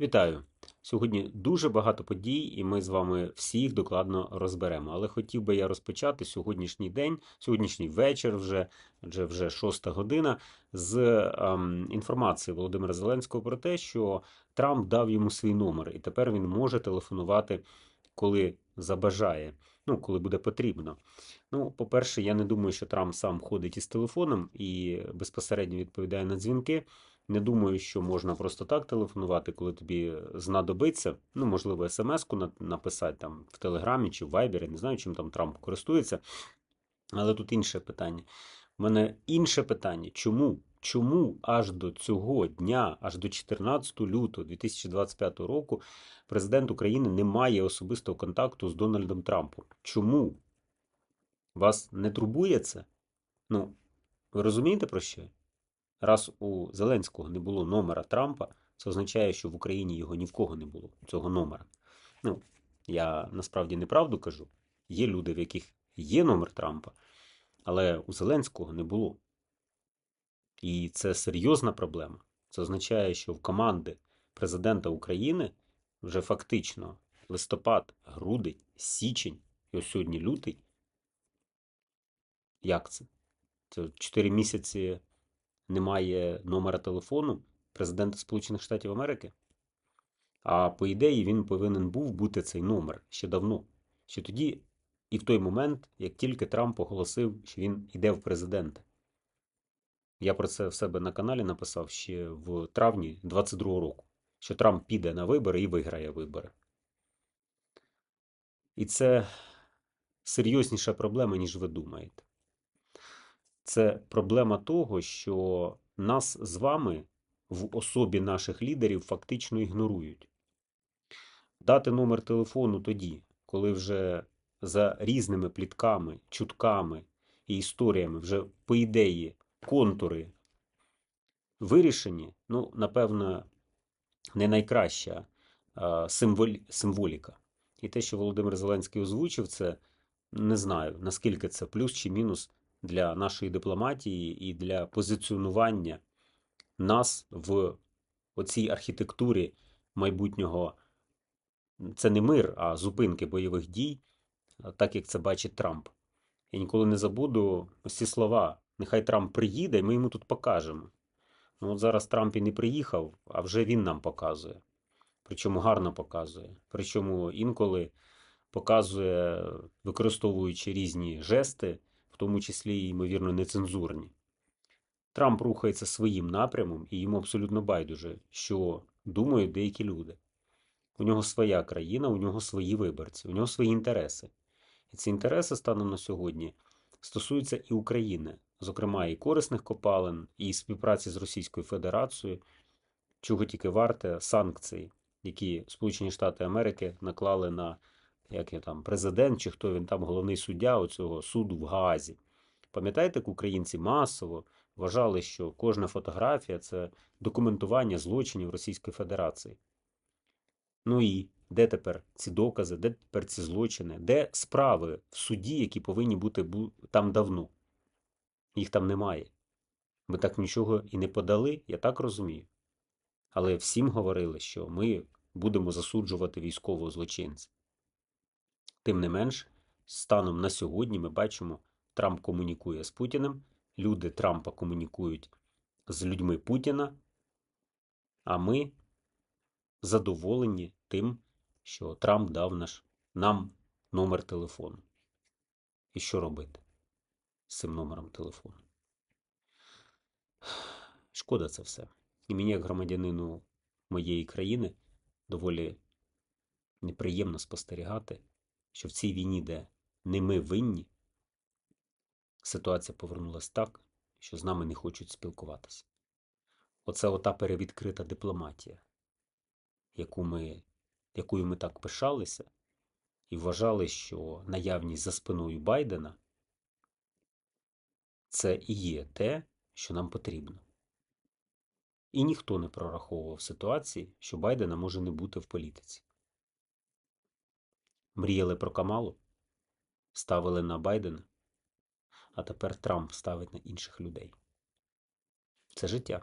Вітаю! Сьогодні дуже багато подій, і ми з вами всіх докладно розберемо. Але хотів би я розпочати сьогоднішній день, сьогоднішній вечір, вже адже вже шоста година, з ем, інформації Володимира Зеленського про те, що Трамп дав йому свій номер, і тепер він може телефонувати, коли забажає, ну коли буде потрібно. Ну, по-перше, я не думаю, що Трамп сам ходить із телефоном і безпосередньо відповідає на дзвінки. Не думаю, що можна просто так телефонувати, коли тобі знадобиться. Ну, можливо, смс-ку написати там в Телеграмі чи в Вайбері, не знаю, чим там Трамп користується. Але тут інше питання. У мене інше питання. Чому? Чому аж до цього дня, аж до 14 лютого 2025 року, президент України не має особистого контакту з Дональдом Трампом? Чому? Вас не турбує це? Ну, ви розумієте про що? Раз у Зеленського не було номера Трампа, це означає, що в Україні його ні в кого не було, цього номера. Ну, я насправді неправду кажу. Є люди, в яких є номер Трампа, але у Зеленського не було. І це серйозна проблема. Це означає, що в команди президента України вже фактично листопад, грудень, січень, і ось сьогодні лютий. Як це? Це 4 місяці немає номера телефону президента Сполучених Штатів Америки. А по ідеї він повинен був бути цей номер ще давно. Ще тоді, і в той момент, як тільки Трамп оголосив, що він йде в президенти. Я про це в себе на каналі написав ще в травні 22-го року, що Трамп піде на вибори і виграє вибори. І це серйозніша проблема, ніж ви думаєте. Це проблема того, що нас з вами в особі наших лідерів фактично ігнорують. Дати номер телефону тоді, коли вже за різними плітками, чутками і історіями вже, по ідеї, контури вирішені, ну, напевно, не найкраща символі... символіка. І те, що Володимир Зеленський озвучив, це не знаю, наскільки це плюс чи мінус для нашої дипломатії і для позиціонування нас в оцій архітектурі майбутнього. Це не мир, а зупинки бойових дій, так як це бачить Трамп. Я ніколи не забуду ось ці слова. Нехай Трамп приїде, і ми йому тут покажемо. Ну от зараз Трамп і не приїхав, а вже він нам показує. Причому гарно показує. Причому інколи показує, використовуючи різні жести, тому числі і, ймовірно, нецензурні. Трамп рухається своїм напрямом, і йому абсолютно байдуже, що думають деякі люди. У нього своя країна, у нього свої виборці, у нього свої інтереси. І ці інтереси станом на сьогодні стосуються і України, зокрема, і корисних копалин, і співпраці з Російською Федерацією, чого тільки варте санкції, які Сполучені Штати Америки наклали на як я там, президент чи хто він там, головний суддя оцього суду в Гаазі. Пам'ятаєте, як українці масово вважали, що кожна фотографія це документування злочинів Російської Федерації? Ну і де тепер ці докази, де тепер ці злочини, де справи в суді, які повинні бути там давно? Їх там немає. Ми так нічого і не подали, я так розумію. Але всім говорили, що ми будемо засуджувати військового злочинця. Тим не менш, станом на сьогодні ми бачимо, Трамп комунікує з Путіним, люди Трампа комунікують з людьми Путіна, а ми задоволені тим, що Трамп дав наш, нам номер телефону. І що робити з цим номером телефону? Шкода це все. І мені, як громадянину моєї країни, доволі неприємно спостерігати що в цій війні, де не ми винні, ситуація повернулася так, що з нами не хочуть спілкуватися. Оце ота перевідкрита дипломатія, яку ми, якою ми так пишалися, і вважали, що наявність за спиною Байдена це і є те, що нам потрібно. І ніхто не прораховував ситуації, що Байдена може не бути в політиці. Мріяли про Камалу, ставили на Байдена, а тепер Трамп ставить на інших людей. Це життя.